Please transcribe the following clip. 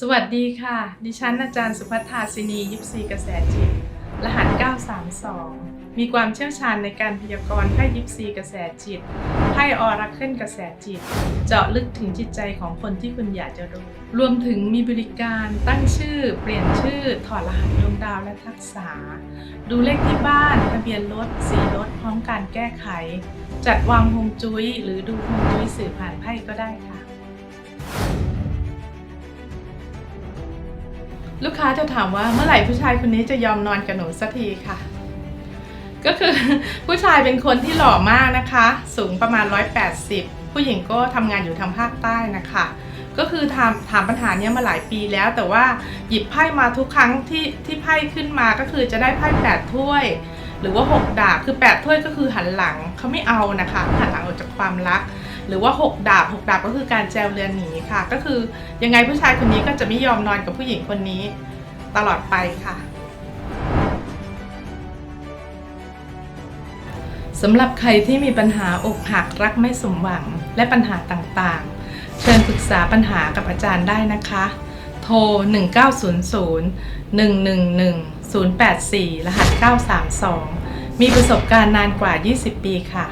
สวัสดีค่ะ ดิฉันอาจารย์สุภัทธาสินียิปซีกระแสจิต รหัส 932 มีความเชี่ยวชาญในการพยากรณ์ไพ่ยิปซีกระแสจิต ไพ่ออรักเคิลกระแสจิต เจาะลึกถึงจิตใจของคนที่คุณอยากจะรู้ รวมถึงมีบริการตั้งชื่อ เปลี่ยนชื่อ ถอดรหัสดวงดาวและทักษะดูเลขที่บ้าน ทะเบียนรถ สีรถ พร้อมการแก้ไข จัดวางฮวงจุ้ย หรือดูฮวงจุ้ยสื่อผ่านไพ่ก็ได้ค่ะ ลูกค้าจะถามว่าเมื่อไหร่ผู้ชายคนนี้จะยอมนอนกับหนูสักทีค่ะ ก็คือผู้ชายเป็นคนที่หล่อมากนะคะ สูงประมาณ 180 ผู้หญิงก็ทำงานอยู่ทางภาคใต้นะคะ ก็คือถามถามปัญหาเนี้ยมาหลายปีแล้ว แต่ว่าหยิบไพ่มาทุกครั้งที่ที่ไพ่ขึ้นมาก็คือจะได้ไพ่แปดถ้วย หรือว่า 6 ดาบคือ 8 ถ้วยก็คือหันหลังเขาไม่เอานะคะ หันหลังออกจากความรัก หรือว่า 6 ดาบ 6 ดาบก็คือการแจวเรือนหนีค่ะ ก็คือยังไงผู้ชายคนนี้ก็จะไม่ยอมนอนกับผู้หญิงคนนี้ตลอดไปค่ะสำหรับใครที่มีปัญหาอกหักรักไม่สมหวังและปัญหาต่างๆ เชิญปรึกษาปัญหากับอาจารย์ได้นะคะ โทร 1900 111 084 รหัส 932 มีประสบการณ์นานกว่า 20 ปีค่ะ